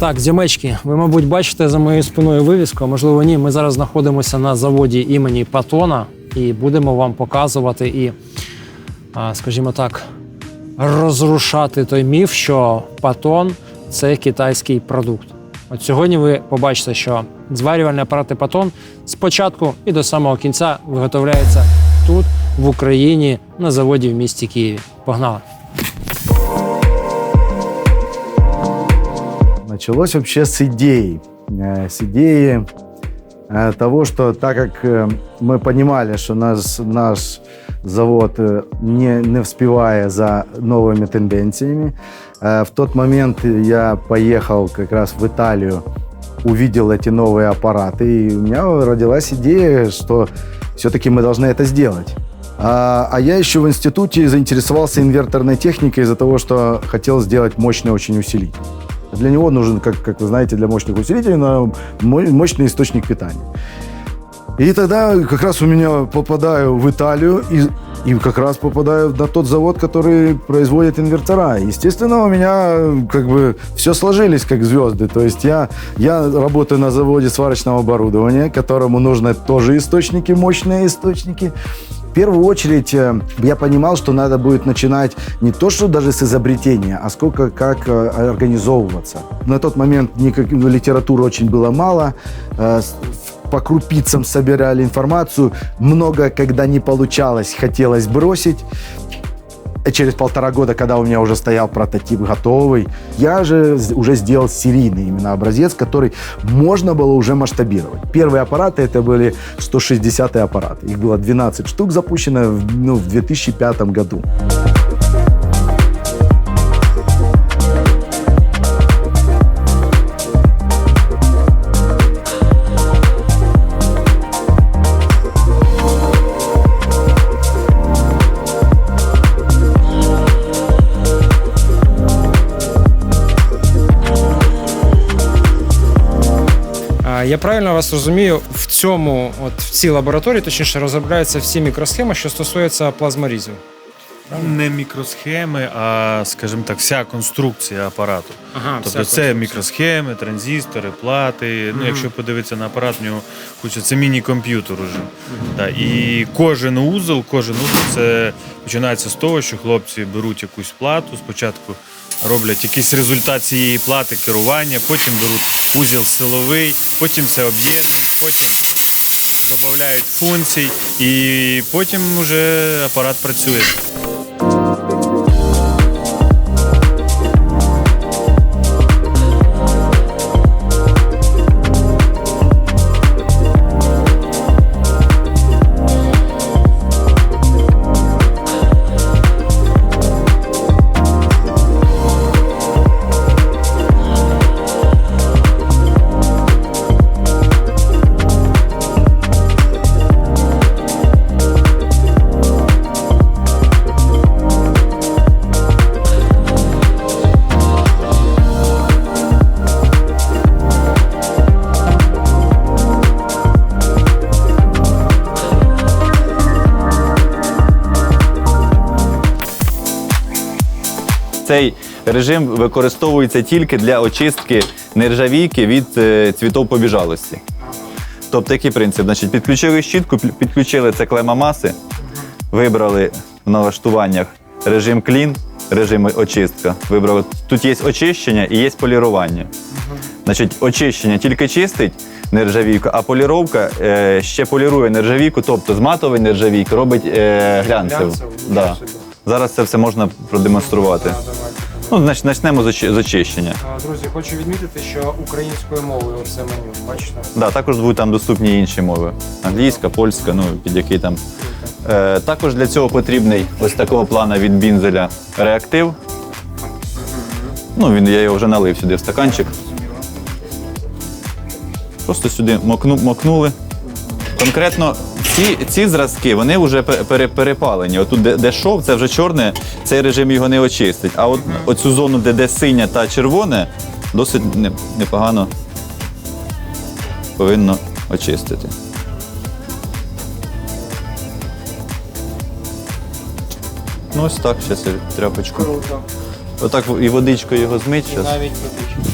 Так, зімечки, ви, мабуть, бачите за моєю спиною вивіску, можливо, ні. Ми зараз знаходимося на заводі імені Патона і будемо вам показувати і, скажімо так, розрушати той міф, що Патон це китайський продукт. От сьогодні ви побачите, що зварювальні апарати Патон спочатку і до самого кінця виготовляються тут, в Україні, на заводі в місті Києві. Погнали! Началось вообще с идеи. Э, С идеи э, того, что так как э, мы понимали, что наш, наш завод не, не вспевая за новыми тенденциями, в тот момент я поехал как раз в Италию, увидел эти новые аппараты, и у меня родилась идея, что все-таки мы должны это сделать. А, а я еще в институте заинтересовался инверторной техникой из-за того, что хотел сделать мощный очень усилитель. Для него нужен, как, как вы знаете, для мощных усилителей мощный источник питания. И тогда как раз у меня попадаю в Италию и, и как раз попадаю на тот завод, который производит инвертора. Естественно, у меня как бы все сложились как звезды. То есть я, я работаю на заводе сварочного оборудования, которому нужны тоже источники, мощные источники. В первую очередь э, я понимал, что надо будет начинать не то, что даже с изобретения, а сколько как э, организовываться. На тот момент никак, ну, литературы очень было мало. э, по крупицам собирали информацию. Много, когда не получалось, хотелось бросить. Через полтора года, когда у меня уже стоял прототип готовый, я же уже сделал серийный именно образец, который можно было уже масштабировать. Первые аппараты это были 160 аппараты. Их было 12 штук запущено в, ну, в 2005 году. Правильно вас розумію, в цьому, от в цій лабораторії, точніше, розробляються всі мікросхеми, що стосуються плазморізів. Не мікросхеми, а, скажімо так, вся конструкція апарату. Ага, Тобто це мікросхеми, транзистори, плати. Ну, якщо подивитися на апарат, в нього куча, це міні-комп'ютер уже. Да, і кожен узол, кожен узол це починається з того, що хлопці беруть якусь плату, спочатку роблять якийсь результат цієї плати керування, потім беруть узіл силовий, потім все об'єднують, потім додають функцій, і потім вже апарат працює. Цей режим використовується тільки для очистки нержавійки від е, цвітов побіжалості. Тобто, який принцип? Значить, підключили щітку, підключили це клема маси, вибрали в налаштуваннях режим клін, режим очистка. Вибрали. Тут є очищення і є полірування. Значить, очищення тільки чистить нержавійку, а поліровка е, ще полірує нержавійку, тобто з матової нержавійки робить е, глянцеву. Глянцеву, Да. Зараз це все можна продемонструвати. Ну, значить, почнемо з з очищення. Друзі, хочу відмітити, що українською мовою все меню. Бачите? Да, також будуть там доступні інші мови: англійська, польська, ну під який там. Е, також для цього потрібний ось такого плана від бінзеля реактив. Ну, він, я його вже налив сюди в стаканчик. Просто сюди мокну, мокнули. Конкретно ці, ці зразки вони вже пе- пере- перепалені. Отут, де, де шов, це вже чорне, цей режим його не очистить. А от оцю зону, де, де синя та червоне, досить непогано повинно очистити. Ну ось так, зараз я тряпочку. Круто. Отак і водичкою його змить І навіть водички.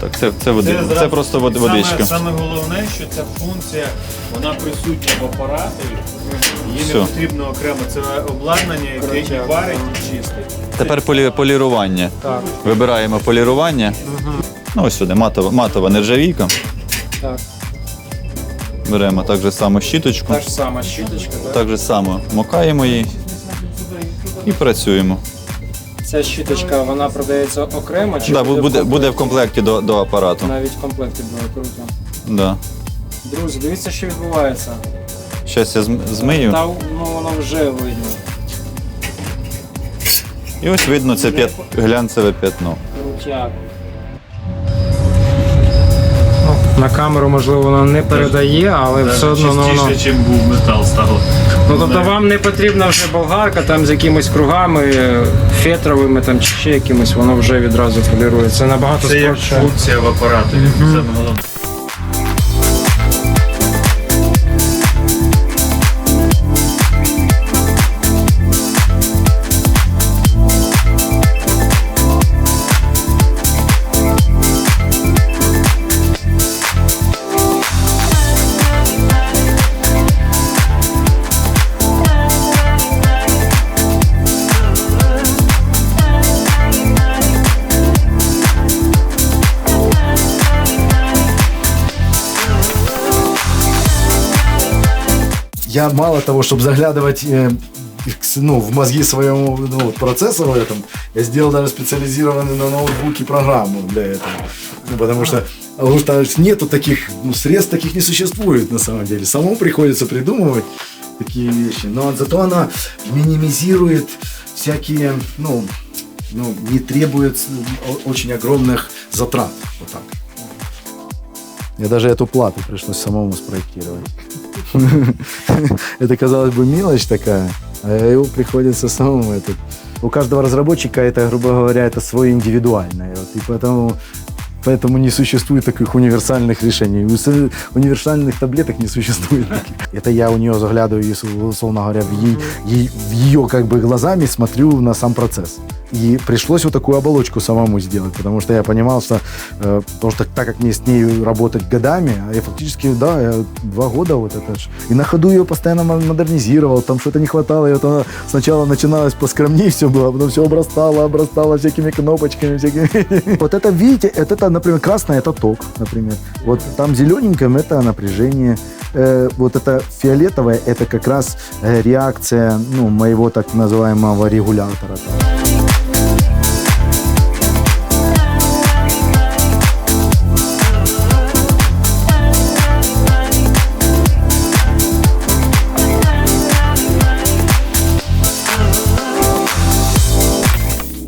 Так, це, це, води, це, зразу- просто вод- саме- водичка. Саме, головне, що ця функція вона присутня в апараті. Їй Все. не потрібно окремо це обладнання, яке і варить і чистить. Тепер полі, полірування. Так. Вибираємо полірування. Ну, ось сюди, матова, матова нержавійка. Так. Беремо так же само щіточку. Та ж сама щіточка, так? Так же само макаємо її і працюємо. Ця щіточка, вона продається окремо чи Да, буде, буде, в буде в комплекті до, до апарату. Навіть в комплекті буде круто. Да. Друзі, дивіться, що відбувається. Щас я зм- змию. Та ну воно вже видно. І ось видно це п'ят... глянцеве п'ятно. Крутяк. Ну, на камеру, можливо, воно не передає, але все одно ну, воно. ніж був метал стало. Ну тобто вам не потрібна вже болгарка там з якимись кругами, е, фетровими там чи ще якимось, воно вже відразу полірує. Це набагато Це як скорше. функція в апараті. Саме головне. Я мало того, чтобы заглядывать э, ну, в мозги своему ну, вот процессору этом, я сделал даже специализированную на ноутбуке программу для этого. Ну, потому что потому что нету таких, ну, средств таких не существует на самом деле. Самому приходится придумывать такие вещи. Но зато она минимизирует всякие, ну, ну, не требует о- очень огромных затрат. Вот так. Мне даже эту плату пришлось самому спроектировать. Это, казалось бы, мелочь такая, а его приходится самому это. У каждого разработчика это, грубо говоря, это свое индивидуальное. Вот, и поэтому, поэтому не существует таких универсальных решений. Универсальных таблеток не существует. Это я у нее заглядываю, если, условно говоря, в, ей- ей- в ее как бы глазами смотрю на сам процесс. И пришлось вот такую оболочку самому сделать, потому что я понимал, что, э, потому что так как мне с ней работать годами, а я фактически, да, я два года вот это ж, и на ходу ее постоянно мо- модернизировал, там что-то не хватало, и вот она сначала начиналось поскромнее все было, а потом все обрастало, обрастало всякими кнопочками, всякими. Вот это, видите, это, например, красное, это ток, например. Вот там зелененьким это напряжение, Э, вот это фиолетовое, это как раз э, реакция, ну, моего так называемого регулятора.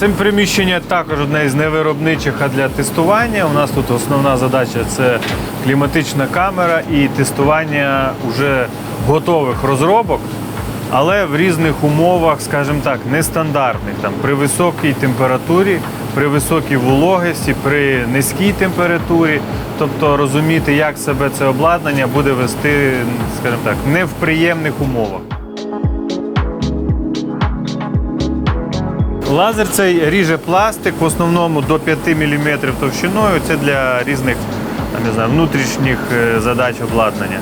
Це приміщення також одне із невиробничих, а для тестування. У нас тут основна задача це кліматична камера і тестування уже готових розробок, але в різних умовах, скажімо так, нестандартних. Там, при високій температурі, при високій вологості, при низькій температурі. Тобто розуміти, як себе це обладнання буде вести, скажімо так, не в приємних умовах. Лазер цей ріже пластик в основному до 5 мм товщиною. Це для різних не знаю, внутрішніх е, задач обладнання.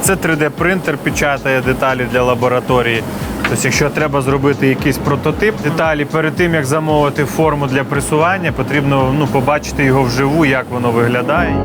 Це 3D-принтер печатає деталі для лабораторії. Тобто, якщо треба зробити якийсь прототип деталі, перед тим як замовити форму для пресування, потрібно ну, побачити його вживу, як воно виглядає.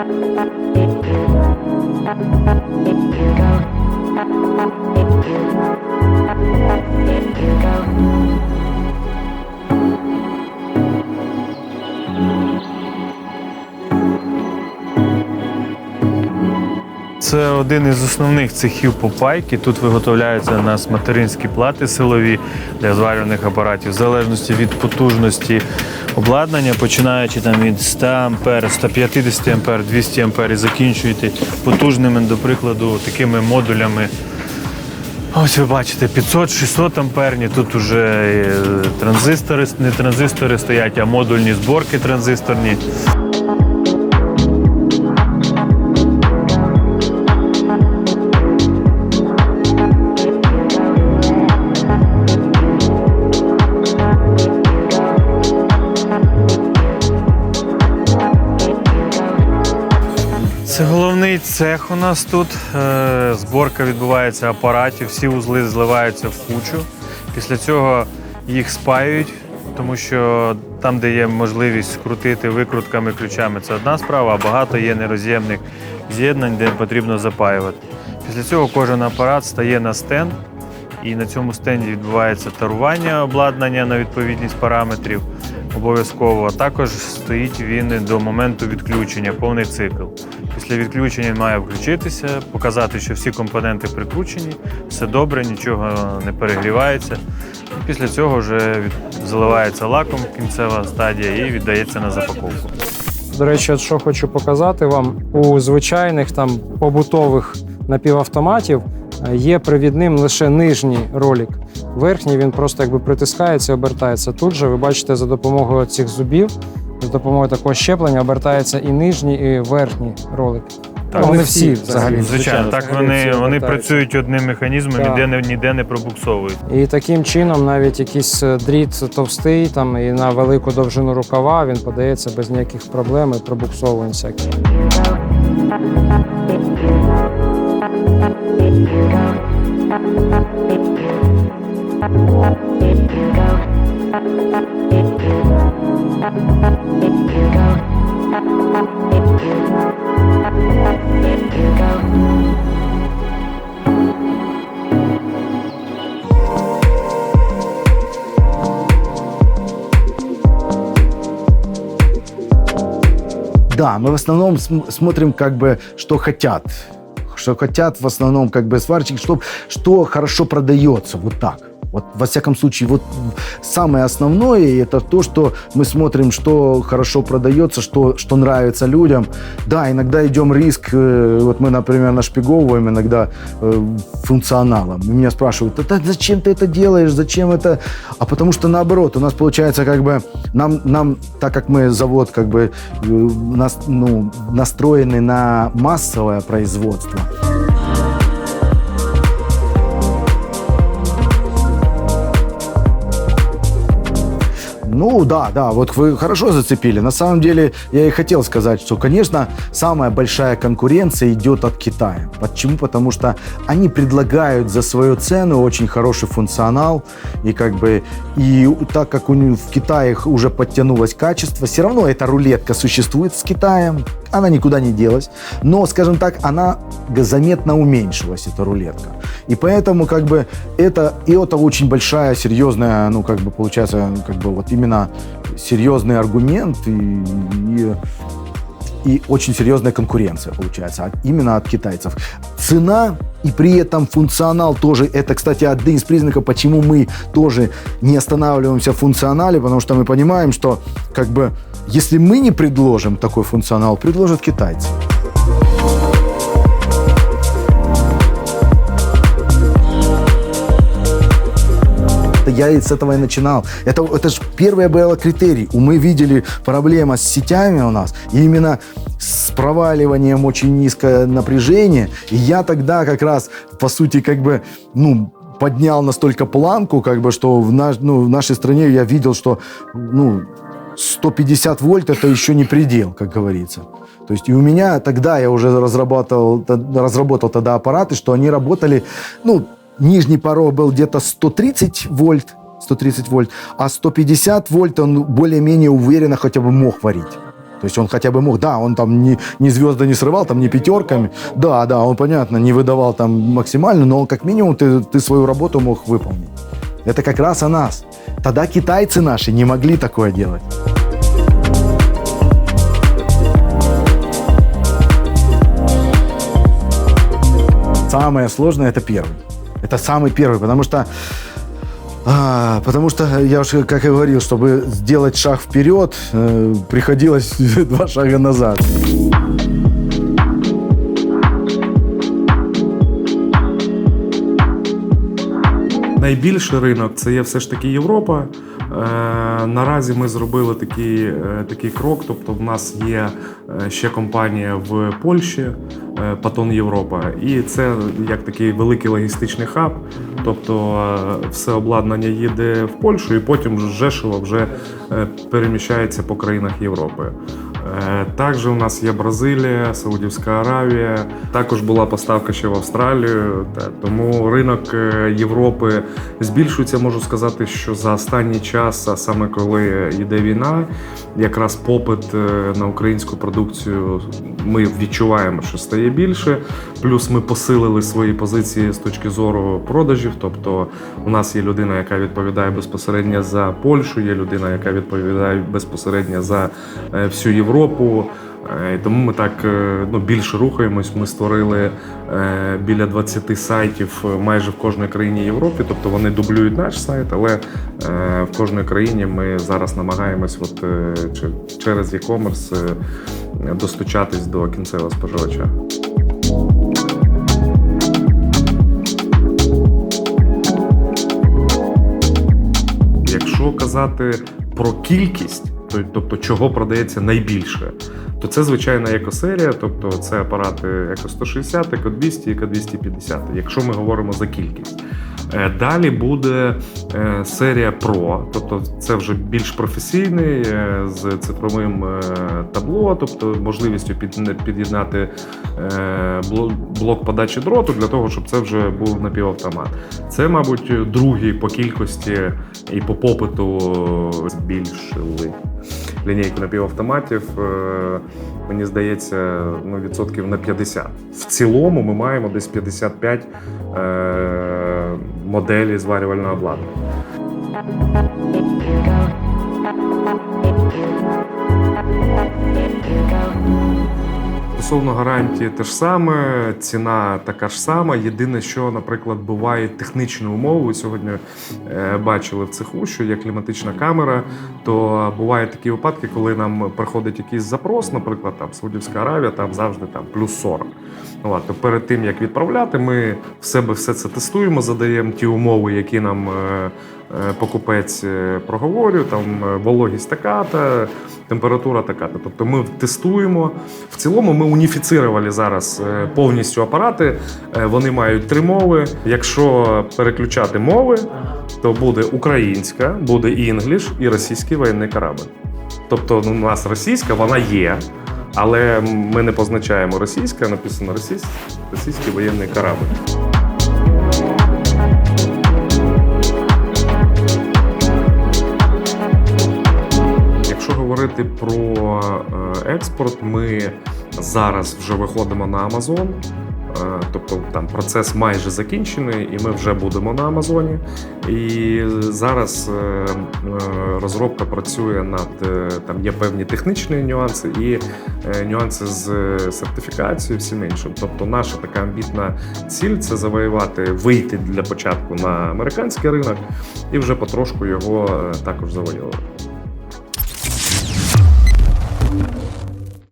Thank you. Це один із основних цехів попайки. Тут виготовляються у нас материнські плати силові для зварюваних апаратів, в залежності від потужності обладнання, починаючи там від 100 ампер, 150 ампер, 200 ампер і закінчуєте потужними, до прикладу, такими модулями. Ось ви бачите, 500-600 амперні. Тут вже е, транзистори, не транзистори стоять, а модульні зборки транзисторні. Цех у нас тут. Е, Зборка відбувається апаратів, всі вузли зливаються в кучу. Після цього їх спаюють, тому що там, де є можливість скрутити викрутками, ключами, це одна справа, а багато є нероз'ємних з'єднань, де потрібно запаювати. Після цього кожен апарат стає на стенд, і на цьому стенді відбувається тарування обладнання на відповідність параметрів обов'язково. Також стоїть він до моменту відключення, повний цикл. Після відключення він має включитися, показати, що всі компоненти прикручені, все добре, нічого не перегрівається. Після цього вже заливається лаком кінцева стадія і віддається на запаковку. До речі, що хочу показати вам, у звичайних там побутових напівавтоматів є привідним лише нижній ролик. Верхній він просто якби притискається і обертається. Тут же ви бачите, за допомогою цих зубів, за допомогою такого щеплення обертається і нижній, і верхній ролик. Так, вони всі взагалі. Звичайно, так вони, вони обертаються. працюють одним механізмом, ніде не ніде не пробуксовують. І таким чином навіть якийсь е, дріт товстий там і на велику довжину рукава він подається без ніяких проблем і пробуксовувань всяких. Да, мы в основном см- смотрим, как бы, что хотят. Что хотят в основном, как бы, сварщики, что, что хорошо продается. Вот так. Вот, во всяком случае, вот самое основное это то, что мы смотрим, что хорошо продается, что, что нравится людям. Да, иногда идем риск, э, вот мы, например, нашпиговываем иногда э, функционалом. И меня спрашивают, «Да зачем ты это делаешь, зачем это? А потому что наоборот, у нас получается как бы, нам, нам так как мы завод как бы э, нас, ну, настроены на массовое производство, Ну да, да, вот вы хорошо зацепили. На самом деле я и хотел сказать, что, конечно, самая большая конкуренция идет от Китая. Почему? Потому что они предлагают за свою цену очень хороший функционал. И как бы, и так как у них в Китае уже подтянулось качество, все равно эта рулетка существует с Китаем, она никуда не делась. Но, скажем так, она заметно уменьшилась, эта рулетка. И поэтому, как бы, это, и это очень большая, серьезная, ну, как бы, получается, как бы, вот именно серьезный аргумент и, и, и очень серьезная конкуренция, получается, именно от китайцев. Цена и при этом функционал тоже, это, кстати, один из признаков, почему мы тоже не останавливаемся в функционале, потому что мы понимаем, что, как бы, если мы не предложим такой функционал, предложат китайцы. Я с этого и начинал. Это, это же первое было критерий. Мы видели проблема с сетями у нас, и именно с проваливанием очень низкое напряжение. И я тогда как раз, по сути, как бы, ну, поднял настолько планку, как бы, что в, наш, ну, в нашей стране я видел, что, ну, 150 вольт это еще не предел, как говорится. То есть и у меня тогда я уже разрабатывал, разработал тогда аппараты, что они работали, ну, нижний порог был где-то 130 вольт, 130 вольт, а 150 вольт он более-менее уверенно хотя бы мог варить. То есть он хотя бы мог, да, он там ни, ни звезды не срывал, там ни пятерками. Да, да, он, понятно, не выдавал там максимально, но как минимум ты, ты свою работу мог выполнить. Это как раз о нас. Тогда китайцы наши не могли такое делать. Самое сложное это первый. Это самый первый, потому что а, потому что я уже, как и говорил, чтобы сделать шаг вперед, э, приходилось два шага назад. Найбільший ринок це є все ж таки Європа. Е, наразі ми зробили такий, е, такий крок. Тобто, в нас є е, ще компанія в Польщі, е, Патон Європа, і це як такий великий логістичний хаб. Тобто е, все обладнання їде в Польщу, і потім з Жешова вже е, переміщається по країнах Європи. Е, Також у нас є Бразилія, Саудівська Аравія. Також була поставка ще в Австралію. Тому ринок е, Європи збільшується. Можу сказати, що за останній час, а саме коли йде війна, якраз попит е, на українську продукцію ми відчуваємо, що стає більше. Плюс ми посилили свої позиції з точки зору продажів. Тобто, у нас є людина, яка відповідає безпосередньо за Польщу, є людина, яка відповідає безпосередньо за е, всю Європу. Е, і Тому ми так е, ну, більше рухаємось. Ми створили біля 20 сайтів майже в кожній країні Європи. Тобто вони дублюють наш сайт, але в кожній країні ми зараз намагаємось от, через e-commerce достучатись до кінцевого споживача. Якщо казати про кількість, тобто чого продається найбільше, то це звичайна екосерія, тобто це апарати Еко 160, Еко 200, Еко 250, якщо ми говоримо за кількість. Е, Далі буде е, серія Pro, тобто це вже більш професійний е, з цифровим табло, тобто можливістю під'єднати блок подачі дроту для того, щоб це вже був напівавтомат. Це, мабуть, другий по кількості і по попиту збільшили лінійку напівавтоматів. Мені здається, ну, відсотків на 50. В цілому ми маємо десь 55 моделей зварювального обладнання. Стосовно гарантії те ж саме, ціна така ж сама. Єдине, що, наприклад, буває технічні умови. Сьогодні е, бачили в цеху, що є кліматична камера, то бувають такі випадки, коли нам приходить якийсь запрос, наприклад, там Саудівська Аравія, там завжди там плюс 40. Ну, то перед тим як відправляти, ми в себе все це тестуємо, задаємо ті умови, які нам е, е, покупець проговорює, там вологість така, та температура така. Тобто ми тестуємо. В цілому ми уніфіцирували зараз е, повністю апарати. Е, Вони мають три мови. Якщо переключати мови, то буде українська, буде інгліш і російський воєнний корабль. Тобто ну, у нас російська, вона є. Але ми не позначаємо російська, написано російсь, російський воєнний корабль. Говорити про е, експорт, ми зараз вже виходимо на Амазон. Е, Тобто там процес майже закінчений, і ми вже будемо на Амазоні. І зараз е, розробка працює над там є певні технічні нюанси і нюанси з сертифікацією, всім іншим. Тобто, наша така амбітна ціль це завоювати, вийти для початку на американський ринок і вже потрошку його також завоювати.